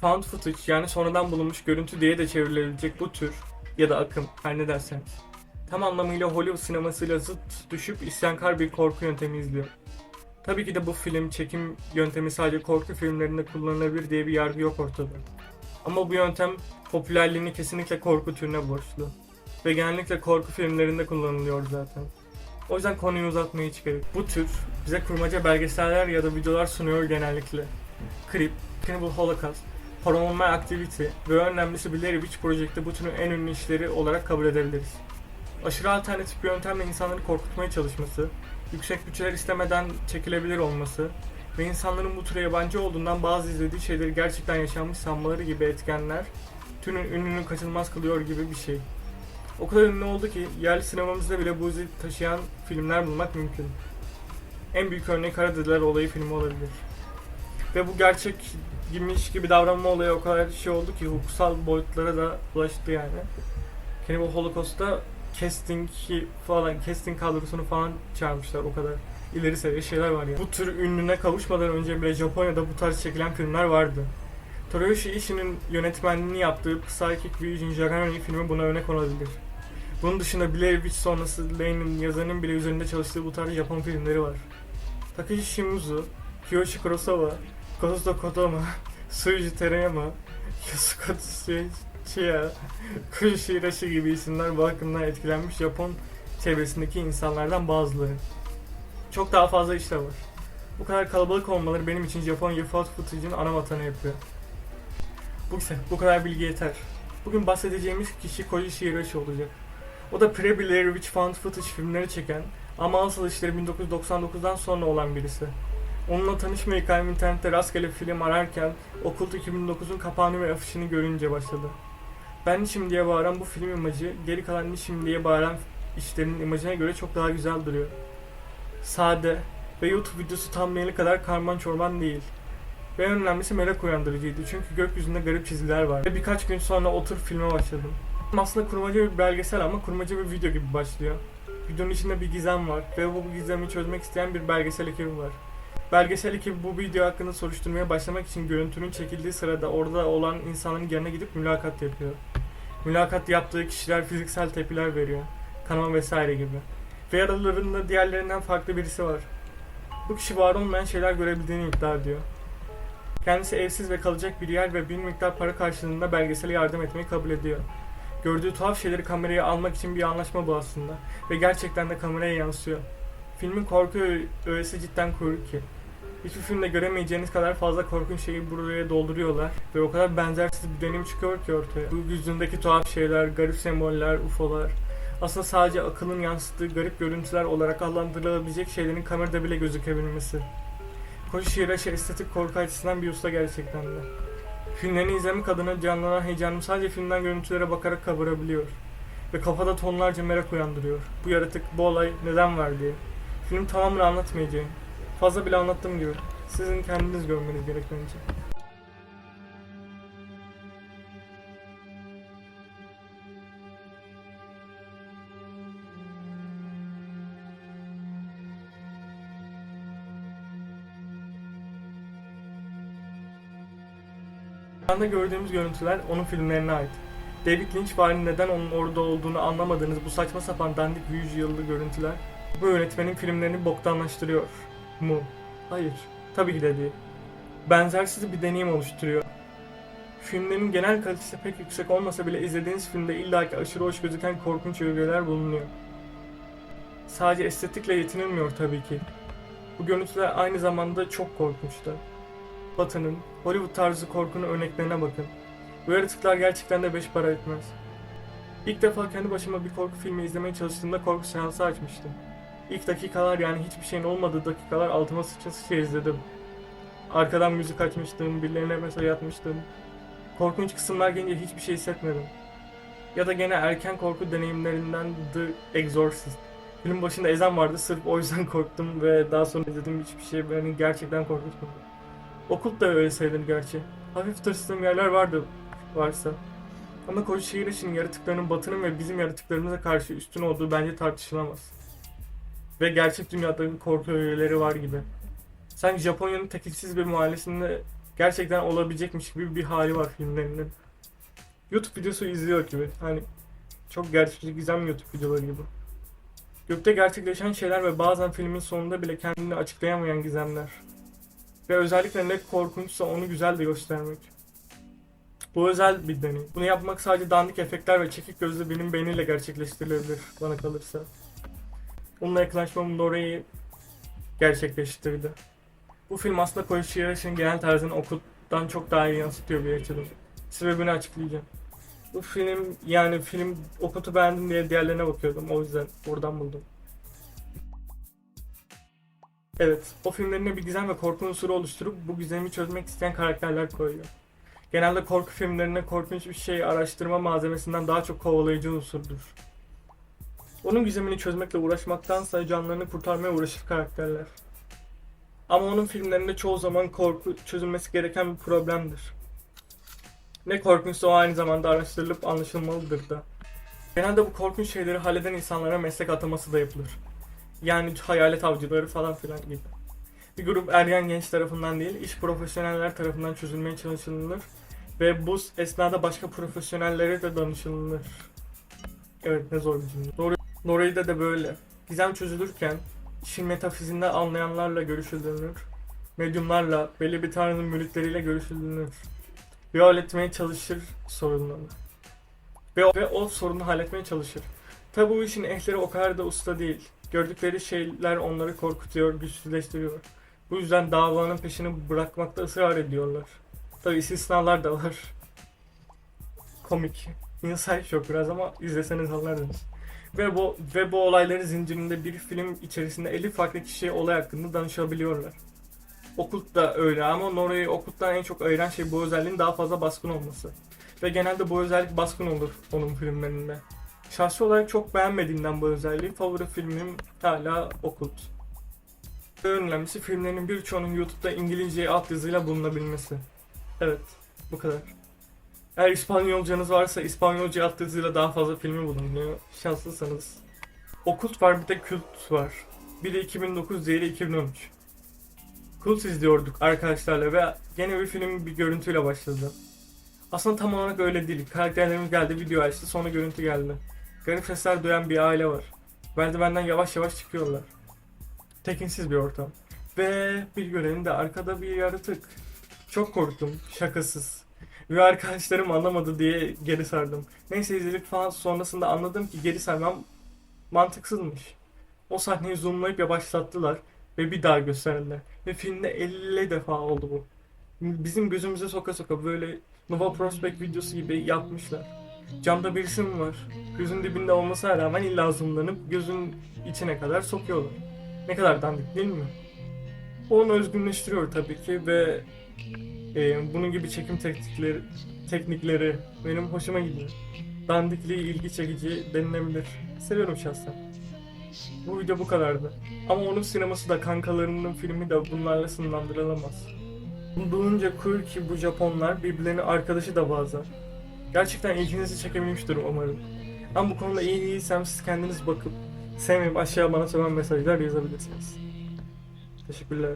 found footage yani sonradan bulunmuş görüntü diye de çevrilebilecek bu tür ya da akım her ne derseniz tam anlamıyla Hollywood sinemasıyla zıt düşüp isyankar bir korku yöntemi izliyor. Tabii ki de bu film çekim yöntemi sadece korku filmlerinde kullanılabilir diye bir yargı yok ortada. Ama bu yöntem popülerliğini kesinlikle korku türüne borçlu. Ve genellikle korku filmlerinde kullanılıyor zaten. O yüzden konuyu uzatmaya hiç gerek. Bu tür bize kurmaca belgeseller ya da videolar sunuyor genellikle. Creep, Cannibal Holocaust, Paranormal Activity ve önemlisi Blair Project'i bu türün en ünlü işleri olarak kabul edebiliriz. Aşırı alternatif bir yöntemle insanları korkutmaya çalışması, yüksek bütçeler istemeden çekilebilir olması ve insanların bu türe yabancı olduğundan bazı izlediği şeyleri gerçekten yaşanmış sanmaları gibi etkenler türün ününü kaçınılmaz kılıyor gibi bir şey. O kadar ünlü oldu ki yerli sinemamızda bile bu izi taşıyan filmler bulmak mümkün. En büyük örnek Karadeliler olayı filmi olabilir. Ve bu gerçek gibiymiş gibi davranma olayı o kadar şey oldu ki hukuksal boyutlara da ulaştı yani. Cannibal Holocaust'ta casting'i falan, casting kadrosunu falan çağırmışlar o kadar ileri seviye şeyler var ya. Bu tür ünlüne kavuşmadan önce bile Japonya'da bu tarz çekilen filmler vardı. Toroyoshi Ishii'nin yönetmenliğini yaptığı Psychic Vision Jaganori filmi buna örnek olabilir. Bunun dışında Blair Witch sonrası Lane'in yazarının bile üzerinde çalıştığı bu tarz Japon filmleri var. Takashi Shimizu, Kiyoshi Kurosawa, Kozuto Kodama, Suji Terayama, Yasuko Tsuchiya, Koji Hirashi gibi isimler bu hakkından etkilenmiş Japon çevresindeki insanlardan bazıları. Çok daha fazla işte var. Bu kadar kalabalık olmaları benim için Japonya found footage'in ana vatanı yapıyor. Bu, bu kadar bilgi yeter. Bugün bahsedeceğimiz kişi Koji Shirashi olacak. O da Pre-Blair Witch Found Footage filmleri çeken ama asıl işleri 1999'dan sonra olan birisi. Onunla tanışma hikayem internette rastgele film ararken Okult 2009'un kapağını ve afişini görünce başladı. Ben Nişim diye bağıran bu film imajı geri kalan Nişim diye bağıran işlerin imajına göre çok daha güzel duruyor. Sade ve YouTube videosu thumbnail'i kadar karman çorban değil. Ve en önemlisi merak uyandırıcıydı çünkü gökyüzünde garip çizgiler var. Ve birkaç gün sonra otur filme başladım. Aslında kurmaca bir belgesel ama kurmaca bir video gibi başlıyor. Videonun içinde bir gizem var ve bu gizemi çözmek isteyen bir belgesel ekibi var. Belgesel ekibi bu video hakkında soruşturmaya başlamak için görüntünün çekildiği sırada orada olan insanların yanına gidip mülakat yapıyor. Mülakat yaptığı kişiler fiziksel tepkiler veriyor. Kanama vesaire gibi. Ve aralarında diğerlerinden farklı birisi var. Bu kişi var olmayan şeyler görebildiğini iddia ediyor. Kendisi evsiz ve kalacak bir yer ve bir miktar para karşılığında belgesele yardım etmeyi kabul ediyor. Gördüğü tuhaf şeyleri kameraya almak için bir anlaşma bu aslında. Ve gerçekten de kameraya yansıyor. Filmin korku öğ- öğesi cidden korkunç ki. Hiçbir filmde göremeyeceğiniz kadar fazla korkunç şeyi buraya dolduruyorlar. Ve o kadar benzersiz bir deneyim çıkıyor ki ortaya. Bu yüzündeki tuhaf şeyler, garip semboller, ufolar. Aslında sadece akılın yansıttığı garip görüntüler olarak adlandırılabilecek şeylerin kamerada bile gözükebilmesi. Koji Shirashi estetik korku açısından bir usta gerçekten de. Filmlerini izlemek adına canlanan heyecanım sadece filmden görüntülere bakarak kavurabiliyor. Ve kafada tonlarca merak uyandırıyor. Bu yaratık, bu olay neden var diye. Film tamamını anlatmayacağım. Fazla bile anlattığım gibi. Sizin kendiniz görmeniz gerek bence. Ekranda gördüğümüz görüntüler onun filmlerine ait. David Lynch var neden onun orada olduğunu anlamadığınız bu saçma sapan dandik 100 yıllık görüntüler bu yönetmenin filmlerini boktanlaştırıyor mu? Hayır. Tabii ki de değil. Benzersiz bir deneyim oluşturuyor. Filmlerin genel kalitesi pek yüksek olmasa bile izlediğiniz filmde illaki aşırı hoş gözüken korkunç öğeler bulunuyor. Sadece estetikle yetinilmiyor tabii ki. Bu görüntüler aynı zamanda çok korkunç da. Batı'nın Hollywood tarzı korkunun örneklerine bakın. Bu yaratıklar gerçekten de beş para etmez. İlk defa kendi başıma bir korku filmi izlemeye çalıştığımda korku seansı açmıştım. İlk dakikalar yani hiçbir şeyin olmadığı dakikalar altıma sıça sıça izledim. Arkadan müzik açmıştım, birilerine mesaj atmıştım. Korkunç kısımlar gelince hiçbir şey hissetmedim. Ya da gene erken korku deneyimlerinden The Exorcist. Film başında ezan vardı sırf o yüzden korktum ve daha sonra izlediğim hiçbir şey beni gerçekten korkutmadı. Okul da öyle sayılır gerçi. Hafif tırsırdığım yerler vardı varsa. Ama Koji Shirashi'nin yaratıklarının batının ve bizim yaratıklarımıza karşı üstün olduğu bence tartışılamaz. Ve gerçek dünyada korku öğeleri var gibi. Sanki Japonya'nın tekilsiz bir mahallesinde gerçekten olabilecekmiş gibi bir hali var filmlerinin. YouTube videosu izliyor gibi. Hani çok gerçekçi gizem YouTube videoları gibi. Gökte gerçekleşen şeyler ve bazen filmin sonunda bile kendini açıklayamayan gizemler. Ve özellikle ne korkunçsa onu güzel de göstermek. Bu özel bir deney. Bunu yapmak sadece dandik efektler ve çekik gözlü benim beyniyle gerçekleştirilebilir bana kalırsa. Onunla yakınlaşmam orayı gerçekleştirdi. Bu film aslında Koichi Hirashi'nin genel tarzını okuldan çok daha iyi yansıtıyor bir açıdan. Sebebini açıklayacağım. Bu film yani film okutu beğendim diye diğerlerine bakıyordum. O yüzden oradan buldum. Evet, o filmlerine bir gizem ve korku unsuru oluşturup bu gizemi çözmek isteyen karakterler koyuyor. Genelde korku filmlerine korkunç bir şey araştırma malzemesinden daha çok kovalayıcı unsurdur. Onun gizemini çözmekle uğraşmaktansa canlarını kurtarmaya uğraşır karakterler. Ama onun filmlerinde çoğu zaman korku çözülmesi gereken bir problemdir. Ne korkunçsa o aynı zamanda araştırılıp anlaşılmalıdır da. Genelde bu korkunç şeyleri halleden insanlara meslek ataması da yapılır. Yani hayalet avcıları falan filan gibi. Bir grup ergen genç tarafından değil, iş profesyoneller tarafından çözülmeye çalışılır ve bu esnada başka profesyonellere de danışılır. Evet ne zor bir cümle. Doğru. Noray'da da böyle. Gizem çözülürken işin metafiziğinden anlayanlarla görüşülür. Medyumlarla, belli bir tanrının müritleriyle görüşülür. Ve halletmeye çalışır sorunları. Ve ve o sorunu halletmeye çalışır. Tabi bu işin ehleri o kadar da usta değil. Gördükleri şeyler onları korkutuyor, güçsüzleştiriyor. Bu yüzden davanın peşini bırakmakta ısrar ediyorlar. Tabi istisnalar da var. Komik. Inside Shock biraz ama izleseniz anlardınız. Ve bu, ve bu olayları zincirinde bir film içerisinde 50 farklı kişiye olay hakkında danışabiliyorlar. Okult da öyle ama Nora'yı Okult'tan en çok ayıran şey bu özelliğin daha fazla baskın olması. Ve genelde bu özellik baskın olur onun filmlerinde. Şahsi olarak çok beğenmediğimden bu özelliği favori filmim hala Okult. Ve en önemlisi filmlerin birçoğunun YouTube'da İngilizce altyazıyla bulunabilmesi. Evet, bu kadar. Eğer İspanyolcanız varsa İspanyolca altyazıyla daha fazla filmi bulunuyor. Şanslıysanız. Okult var bir de Kült var. Biri 2009, diğeri 2013. Kult izliyorduk arkadaşlarla ve yeni bir film bir görüntüyle başladı. Aslında tam olarak öyle değil. Karakterlerimiz geldi, video açtı, sonra görüntü geldi. Garip sesler duyan bir aile var. Merdivenden yavaş yavaş çıkıyorlar. Tekinsiz bir ortam. Ve bir görenin de arkada bir yaratık. Çok korktum, şakasız. Ve arkadaşlarım anlamadı diye geri sardım. Neyse izledik falan sonrasında anladım ki geri sarmam mantıksızmış. O sahneyi zoomlayıp yavaşlattılar ve bir daha gösterdiler. Ve filmde 50 defa oldu bu. Bizim gözümüze soka soka böyle Nova Prospect videosu gibi yapmışlar. Camda birisi mi var? Gözün dibinde olmasına rağmen illa zoomlanıp gözün içine kadar sokuyorlar. Ne kadar dandik değil mi? Onu özgünleştiriyor tabii ki ve e, bunun gibi çekim teknikleri, teknikleri benim hoşuma gidiyor. Dandikliği ilgi çekici denilebilir. Seviyorum şahsen. Bu video bu kadardı. Ama onun sineması da kankalarının filmi de bunlarla sınırlandırılamaz. Bunu duyunca queer ki bu Japonlar birbirlerinin arkadaşı da bazen. Gerçekten ilginizi çekebilmiştir umarım. Ama bu konuda iyi değilsem siz kendiniz bakıp sevmeyip aşağıya bana söven mesajlar yazabilirsiniz. Teşekkürler.